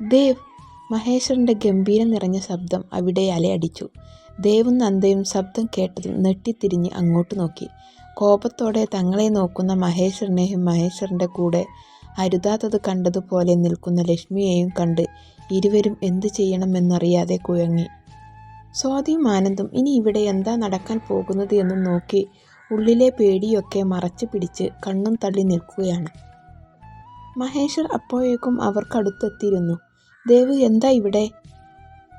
ദേവ് മഹേശ്വരന്റെ ഗംഭീരം നിറഞ്ഞ ശബ്ദം അവിടെ അലയടിച്ചു. ദേവും നന്ദയും ശബ്ദം കേട്ടതും നെട്ടിത്തിരിഞ്ഞ് അങ്ങോട്ട് നോക്കി. കോപത്തോടെ തങ്ങളെ നോക്കുന്ന മഹേശ്വരനെയും മഹേശ്വരന്റെ കൂടെ അരുതാത്തത് കണ്ടതുപോലെ നിൽക്കുന്ന ലക്ഷ്മിയെയും കണ്ട് ഇരുവരും എന്തു ചെയ്യണമെന്നറിയാതെ കുഴങ്ങി. സ്വാതിയും ആനന്ദും ഇനി ഇവിടെ എന്താ നടക്കാൻ പോകുന്നത്? എന്നും നോക്കി ഉള്ളിലെ പേടിയൊക്കെ മറച്ചു പിടിച്ച് കണ്ണും തള്ളി നിൽക്കുകയാണ്. മഹേശ്വർ അപ്പോഴേക്കും അവർക്കടുത്തെത്തിയിരുന്നു. ദേവ് എന്താ ഇവിടെ?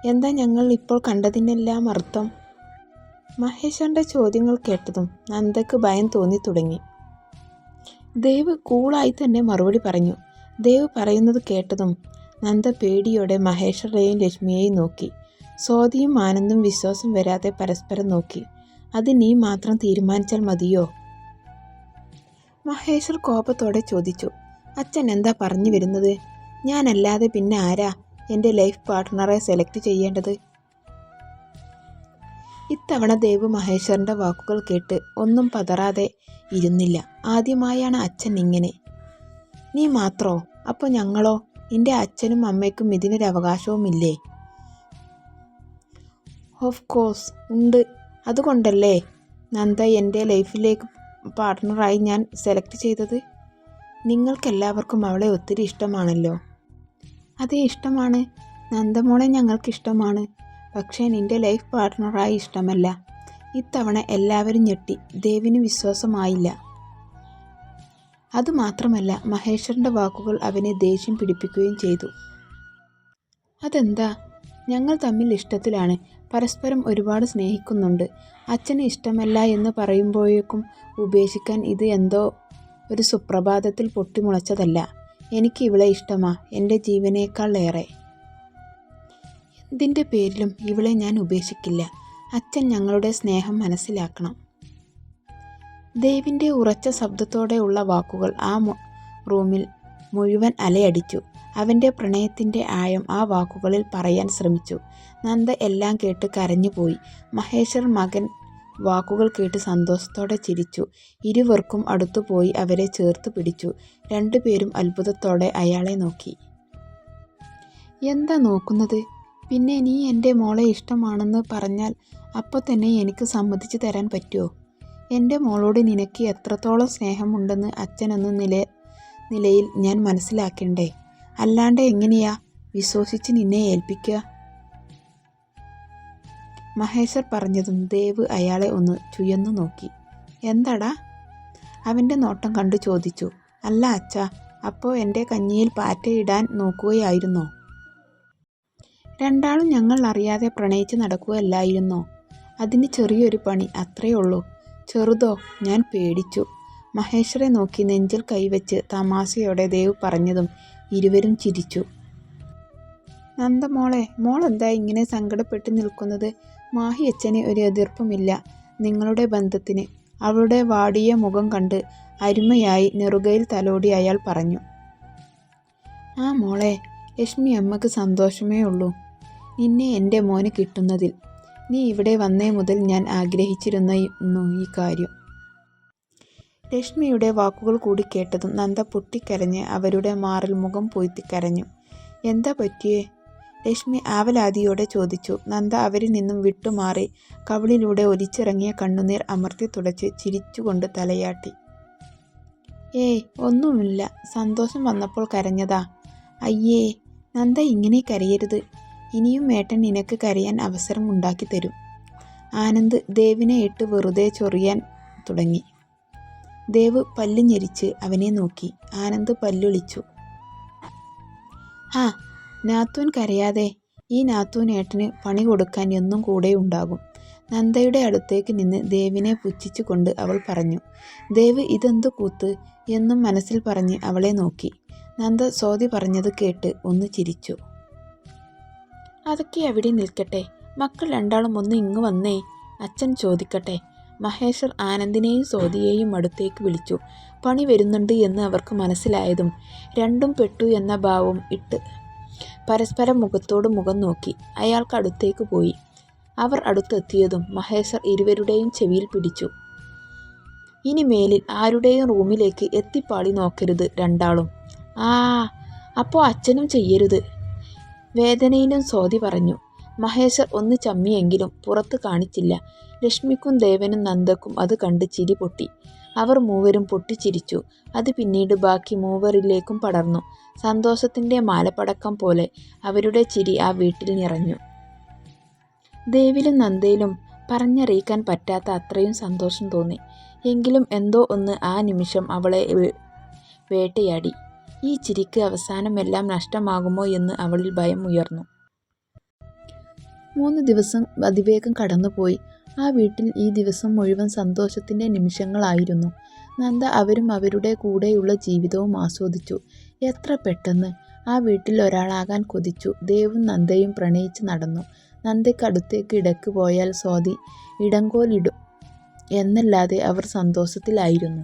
എന്താ ഞങ്ങൾ ഇപ്പോൾ കണ്ടതിനെല്ലാം അർത്ഥം? മഹേശ്വരന്റെ ചോദ്യങ്ങൾ കേട്ടതും നന്ദയ്ക്ക് ഭയം തോന്നി തുടങ്ങി. ദേവ് കൂളായി തന്നെ മറുപടി പറഞ്ഞു. ദേവ് പറയുന്നത് കേട്ടതും നന്ദ പേടിയോടെ മഹേശ്വരയെയും ലക്ഷ്മിയെയും നോക്കി. സ്വാതിയും ആനന്ദും വിശ്വാസം വരാതെ പരസ്പരം നോക്കി. അത് നീ മാത്രം തീരുമാനിച്ചാൽ മതിയോ? മഹേശ്വർ കോപത്തോടെ ചോദിച്ചു. അച്ഛൻ എന്താ പറഞ്ഞു വരുന്നത്? ഞാനല്ലാതെ പിന്നെ ആരാ എന്റെ ലൈഫ് പാർട്ട്ണറെ സെലക്ട് ചെയ്യേണ്ടത്? ഇത്തവണ ദേവ് മഹേശ്വരന്റെ വാക്കുകൾ കേട്ട് ഒന്നും പതറാതെ ഇരുന്നില്ല. ആദ്യമായാണ് അച്ഛൻ ഇങ്ങനെ. നീ മാത്രോ? അപ്പോൾ ഞങ്ങളോ? എന്റെ അച്ഛനും അമ്മയ്ക്കും ഇതിനൊരു അവകാശവുമില്ലേ? ഓഫ് കോഴ്സ് ഉണ്ട്. അതുകൊണ്ടല്ലേ നന്ദ എന്റെ ലൈഫിലേക്ക് പാർട്ട്ണറായി ഞാൻ സെലക്ട് ചെയ്തത്? നിങ്ങൾക്കെല്ലാവർക്കും അവളെ ഒത്തിരി ഇഷ്ടമാണല്ലോ. അതെ ഇഷ്ടമാണ്. നന്ദമോളെ ഞങ്ങൾക്കിഷ്ടമാണ്. പക്ഷേ നിന്റെ ലൈഫ് പാർട്ട്ണറായി ഇഷ്ടമല്ല. ഇത്തവണ എല്ലാവരും ഞെട്ടി. ദേവിന് വിശ്വാസമായില്ല. അതുമാത്രമല്ല മഹേശ്വരന്റെ വാക്കുകൾ അവനെ ദേഷ്യം പിടിപ്പിക്കുകയും ചെയ്തു. അതെന്താ? ഞങ്ങൾ തമ്മിൽ ഇഷ്ടത്തിലാണ്. പരസ്പരം ഒരുപാട് സ്നേഹിക്കുന്നുണ്ട്. അച്ഛന് ഇഷ്ടമല്ല എന്ന് പറയുമ്പോഴേക്കും ഉപേക്ഷിക്കാൻ ഇത് എന്തോ ഒരു സുപ്രഭാതത്തിൽ പൊട്ടിമുളച്ചതല്ല. എനിക്ക് ഇവളെ ഇഷ്ടമാ. എന്റെ ജീവനേക്കാൾ ഏറെ. എന്തിന്റെ പേരിലും ഇവളെ ഞാൻ ഉപേക്ഷിക്കില്ല. അച്ഛൻ ഞങ്ങളുടെ സ്നേഹം മനസ്സിലാക്കണം. ദേവിന്റെ ഉറച്ച ശബ്ദത്തോടെയുള്ള വാക്കുകൾ ആ റൂമിൽ മുഴുവൻ അലയടിച്ചു. അവന്റെ പ്രണയത്തിന്റെ ആഴം ആ വാക്കുകളിൽ പറയാൻ ശ്രമിച്ചു. നന്ദ എല്ലാം കേട്ട് കരഞ്ഞുപോയി. മഹേശ്വർ മകൻ വാക്കുകൾ കേട്ട് സന്തോഷത്തോടെ ചിരിച്ചു. ഇരുവർക്കും അടുത്തുപോയി അവരെ ചേർത്ത് പിടിച്ചു. രണ്ടുപേരും അത്ഭുതത്തോടെ അയാളെ നോക്കി. എന്താ നോക്കുന്നത്? പിന്നെ നീ എന്റെ മോളെ ഇഷ്ടമാണെന്ന് പറഞ്ഞാൽ അപ്പോൾ തന്നെ എനിക്ക് സമ്മതിച്ചു തരാൻ പറ്റുമോ എന്റെ മോളോട് നിനക്ക് എത്രത്തോളം സ്നേഹമുണ്ടെന്ന് അച്ഛനെന്ന നില നിലയിൽ ഞാൻ മനസ്സിലാക്കണ്ടേ? അല്ലാണ്ട് എങ്ങനെയാ വിശ്വസിച്ച് നിന്നെ ഏൽപ്പിക്കുക? മഹേശ്വർ പറഞ്ഞതും ദേവ് അയാളെ ഒന്ന് ചുയന്നു നോക്കി. എന്തടാ? അവന്റെ നോട്ടം കണ്ടു ചോദിച്ചു. അല്ല അച്ഛ അപ്പോൾ എന്റെ കഞ്ഞിയിൽ പാറ്റയിടാൻ നോക്കുകയായിരുന്നോ? രണ്ടാളും ഞങ്ങൾ അറിയാതെ പ്രണയിച്ച് നടക്കുകയല്ലായിരുന്നോ? അതിന് ചെറിയൊരു പണി അത്രയേ ഉള്ളൂ. ചെറുതോ? ഞാൻ പേടിച്ചു. മഹേശ്വരെ നോക്കി നെഞ്ചിൽ കൈവച്ച് തമാശയോടെ ദേവ് പറഞ്ഞതും ഇരുവരും ചിരിച്ചു. നന്ദമോളെ എന്താ ഇങ്ങനെ സങ്കടപ്പെട്ട് നിൽക്കുന്നത്? മാഹി അച്ഛന് ഒരു എതിർപ്പുമില്ല നിങ്ങളുടെ ബന്ധത്തിന്. അവളുടെ വാടിയ മുഖം കണ്ട് അരുമയായി നെറുകയിൽ തലോടി അയാൾ പറഞ്ഞു. ആ മോളെ ലക്ഷ്മി അമ്മയ്ക്ക് സന്തോഷമേ ഉള്ളൂ. നിന്നെ എന്റെ മോന് കിട്ടുന്നതിൽ. നീ ഇവിടെ വന്നേ മുതൽ ഞാൻ ആഗ്രഹിച്ചിരുന്നു ഈ കാര്യം. ലക്ഷ്മിയുടെ വാക്കുകൾ കൂടി കേട്ടതും നന്ദ പൊട്ടിക്കരഞ്ഞ് അവരുടെ മാറിൽ മുഖം പൊയ്ത്തി കരഞ്ഞു എന്താ പറ്റിയേ? ലക്ഷ്മി ആവലാതിയോടെ ചോദിച്ചു നന്ദ അവരിൽ നിന്നും വിട്ടുമാറി. കവിളിലൂടെ ഒലിച്ചിറങ്ങിയ കണ്ണുനീർ അമർത്തി തുടച്ച് ചിരിച്ചുകൊണ്ട് തലയാട്ടി. ഏയ് ഒന്നുമില്ല. സന്തോഷം വന്നപ്പോൾ കരഞ്ഞതാ. അയ്യേ നന്ദ ഇങ്ങനെ കരയരുത്. ഇനിയും ഏട്ടൻ നിനക്ക് കരയാൻ അവസരം ഉണ്ടാക്കി തരും. ആനന്ദ് ദേവിനെ ഇട്ട് വെറുതെ ചൊറിയാൻ തുടങ്ങി. ദേവ് പല്ല് ഞെരിച്ച് അവനെ നോക്കി. ആനന്ദ് പല്ലൊളിച്ചു. ആ നാത്തൂൻ കരയാതെ ഈ നാത്തൂൻ ഏട്ടന് പണി കൊടുക്കാൻ എന്നും കൂടെ ഉണ്ടാകും. നന്ദയുടെ അടുത്തേക്ക് നിന്ന് ദേവിനെ പുച്ഛിച്ചുകൊണ്ട് അവൾ പറഞ്ഞു ദേവ് ഇതെന്തു കൂത്ത്? എന്നും മനസ്സിൽ പറഞ്ഞ് അവളെ നോക്കി. നന്ദ സോതി പറഞ്ഞത് കേട്ട് ഒന്ന് ചിരിച്ചു. അതൊക്കെ അവിടെ നിൽക്കട്ടെ. മക്കൾ രണ്ടാളും ഒന്ന് ഇങ്ങ് വന്നേ. അച്ഛൻ ചോദിക്കട്ടെ. മഹേശ്വർ ആനന്ദിനെയും സോതിയെയും അടുത്തേക്ക് വിളിച്ചു. പണി വരുന്നുണ്ട് എന്ന് അവർക്ക് മനസ്സിലായതും രണ്ടും പെട്ടു എന്ന ഭാവം ഇട്ട് പരസ്പരം മുഖത്തോട് മുഖം നോക്കി അയാൾക്ക് അടുത്തേക്ക് പോയി അവർ അടുത്തെത്തിയതും മഹേശ്വർ ഇരുവരുടെയും ചെവിയിൽ പിടിച്ചു ഇനി മേലിൽ ആരുടെയും റൂമിലേക്ക് എത്തിപ്പാളി നോക്കരുത് രണ്ടാളും ആ അപ്പോൾ അച്ഛനും ചെയ്യരുത് വേദനയിലും സ്വാതി പറഞ്ഞു. മഹേശ്വർ ഒന്ന് ചമ്മിയെങ്കിലും പുറത്ത് കാണിച്ചില്ല. ലക്ഷ്മിക്കും ദേവനും നന്ദക്കും അത് കണ്ട് ചിരി പൊട്ടി. അവർ മൂവരും പൊട്ടിച്ചിരിച്ചു. അത് പിന്നീട് ബാക്കി മൂവരിലേക്കും പടർന്നു. സന്തോഷത്തിന്റെ മാലപ്പടക്കം പോലെ അവരുടെ ചിരി ആ വീട്ടിൽ നിറഞ്ഞു. ദേവിലും നന്ദയിലും പറഞ്ഞറിയിക്കാൻ പറ്റാത്ത അത്രയും സന്തോഷം തോന്നി. എങ്കിലും എന്തോ ഒന്ന് ആ നിമിഷം അവളെ വേട്ടയാടി. ഈ ചിരിക്ക് അവസാനം എല്ലാം നഷ്ടമാകുമോ എന്ന് അവളിൽ ഭയം ഉയർന്നു. മൂന്ന് ദിവസം അതിവേഗം കടന്നുപോയി. ആ വീട്ടിൽ ഈ ദിവസം മുഴുവൻ സന്തോഷത്തിന്റെ നിമിഷങ്ങളായിരുന്നു. നന്ദ അവരും അവരുടെ കൂടെയുള്ള ജീവിതവും ആസ്വദിച്ചു. എത്ര പെട്ടെന്ന്! ആ വീട്ടിൽ ഒരാളാകാൻ കൊതിച്ചു. ദേവും നന്ദയും പ്രണയിച്ച് നടന്നു. നന്ദയ്ക്ക് അടുത്തേക്ക് ഇടയ്ക്ക് പോയാൽ സ്വാതി ഇടങ്കോലിടും എന്നല്ലാതെ അവർ സന്തോഷത്തിലായിരുന്നു.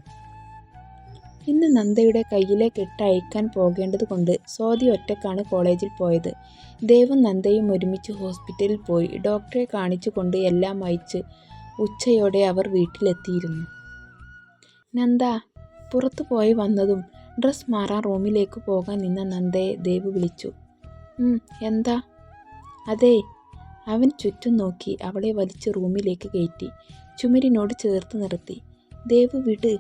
ഇന്ന് നന്ദയുടെ കയ്യിലെ കെട്ട് അഴിക്കാൻ പോകേണ്ടതുകൊണ്ട് സ്വാതി ഒറ്റക്കാണ് കോളേജിൽ പോയത്. ദേവും നന്ദയും ഒരുമിച്ച് ഹോസ്പിറ്റലിൽ പോയി ഡോക്ടറെ കാണിച്ചുകൊണ്ട് എല്ലാം അയച്ച് ഉച്ചയോടെ അവർ വീട്ടിലെത്തിയിരുന്നു. നന്ദ! പുറത്തു പോയി വന്നതും ഡ്രസ് മാറാൻ റൂമിലേക്ക് പോകാൻ നിന്ന നന്ദയെ ദേവ് വിളിച്ചു. എന്താ? അതെ അവൻ ചുറ്റും നോക്കി അവളെ വലിച്ച് റൂമിലേക്ക് കയറ്റി ചുമരിനോട് ചേർത്ത് നിർത്തി. ദേവ് വിട്.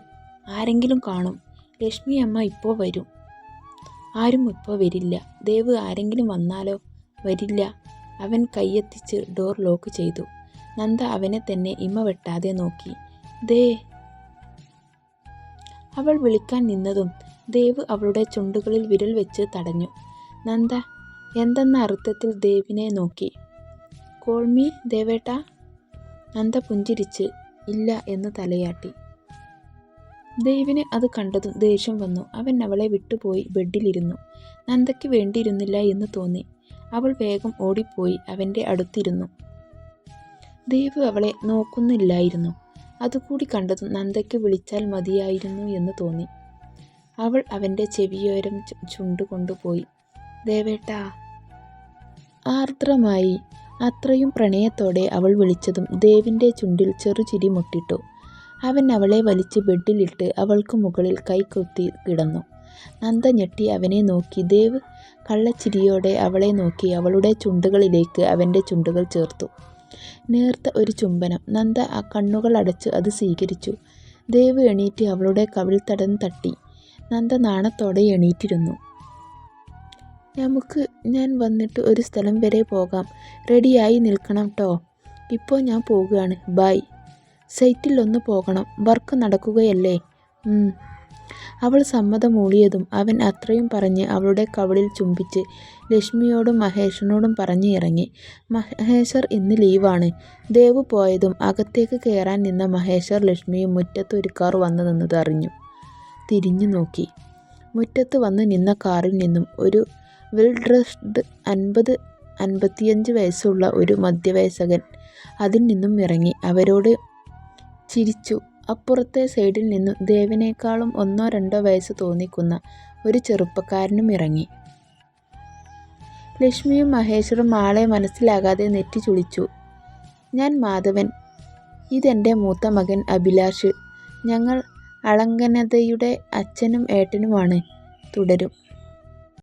ആരെങ്കിലും കാണും. ലക്ഷ്മിയമ്മ ഇപ്പോൾ വരും. ആരും ഇപ്പോൾ വരില്ല. ദേവ് ആരെങ്കിലും വന്നാലോ? വരില്ല. അവൻ കൈയെത്തിച്ച് ഡോർ ലോക്ക് ചെയ്തു. നന്ദ അവനെ തന്നെ ഇമ്മ വെട്ടാതെ നോക്കി. ദേ! അവൾ വിളിക്കാൻ നിന്നതും ദേവ് അവളുടെ ചുണ്ടുകളിൽ വിരൽ വെച്ച് തടഞ്ഞു. നന്ദ എന്തെന്ന അർത്ഥത്തിൽ ദേവിനെ നോക്കി. കോൾമി ദേവേട്ടാ? നന്ദ പുഞ്ചിരിച്ച് ഇല്ല എന്ന് തലയാട്ടി. ദേവിന് അത് കണ്ടതും ദേഷ്യം വന്നു. അവൻ അവളെ വിട്ടുപോയി ബെഡിലിരുന്നു. നന്ദയ്ക്ക് വേണ്ടിയിരുന്നില്ല എന്ന് തോന്നി. അവൾ വേഗം ഓടിപ്പോയി അവന്റെ അടുത്തിരുന്നു. ദേവ് അവളെ നോക്കുന്നില്ലായിരുന്നു. അതുകൂടി കണ്ടതും നന്ദയ്ക്ക് വിളിച്ചാൽ മതിയായിരുന്നു എന്ന് തോന്നി. അവൾ അവന്റെ ചെവിയോരം ചുണ്ടുകൊണ്ടുപോയി ദേവേട്ടാ! ആർദ്രമായി. അത്രയും പ്രണയത്തോടെ അവൾ വിളിച്ചതും ദേവിന്റെ ചുണ്ടിൽ ചെറുചിരി മൊട്ടിട്ടു. അവൻ അവളെ വലിച്ച് ബെഡിലിട്ട് അവൾക്ക് മുകളിൽ കൈക്കൊത്തി കിടന്നു. നന്ദ ഞെട്ടി അവനെ നോക്കി. ദേവ് കള്ളച്ചിരിയോടെ അവളെ നോക്കി അവളുടെ ചുണ്ടുകളിലേക്ക് അവന്റെ ചുണ്ടുകൾ ചേർത്തു. നേർത്ത ഒരു ചുംബനം. നന്ദ ആ കണ്ണുകൾ അടച്ച് അത് സ്വീകരിച്ചു. ദേവ് എണീറ്റ് അവളുടെ കവിൾത്തടം തട്ടി. നന്ദ നാണത്തോടെ എണീറ്റിരുന്നു. നമുക്ക് ഞാൻ വന്നിട്ട് ഒരു സ്ഥലം വരെ പോകാം. റെഡിയായി നിൽക്കണം കേട്ടോ ഇപ്പോൾ ഞാൻ പോവുകയാണ് ബൈ. സൈറ്റിൽ ഒന്ന് പോകണം. വർക്ക് നടക്കുകയല്ലേ? അവൾ സമ്മതമൂളിയതും അവൻ അത്രയും പറഞ്ഞ് അവളുടെ കവളിൽ ചുംബിച്ച് ലക്ഷ്മിയോടും മഹേഷിനോടും പറഞ്ഞു ഇറങ്ങി. മഹേശ്വർ ഇന്ന് ലീവാണ്. ദേവ് പോയതും അകത്തേക്ക് കയറാൻ നിന്ന മഹേശ്വർ ലക്ഷ്മിയും മുറ്റത്ത് ഒരു കാർ വന്നു നിന്നത് അറിഞ്ഞു. തിരിഞ്ഞു നോക്കി. മുറ്റത്ത് വന്ന് നിന്ന കാറിൽ നിന്നും ഒരു വെൽ ഡ്രസ്ഡ് അൻപത് അൻപത്തിയഞ്ച് വയസ്സുള്ള ഒരു മധ്യവയസ്കൻ അതിൽ നിന്നും ഇറങ്ങി അവരോട് ചിരിച്ചു. അപ്പുറത്തെ സൈഡിൽ നിന്നും ദേവനേക്കാളും ഒന്നോ രണ്ടോ വയസ്സ് തോന്നിക്കുന്ന ഒരു ചെറുപ്പക്കാരനും ഇറങ്ങി. ലക്ഷ്മിയും മഹേശ്വറും ആളെ മനസ്സിലാകാതെ നെറ്റി ചുളിച്ചു. ഞാൻ മാധവൻ. ഇതെന്റെ മൂത്ത മകൻ അഭിലാഷ്. ഞങ്ങൾ അളങ്കനതയുടെ അച്ഛനും ഏട്ടനുമാണ്. തുടരും.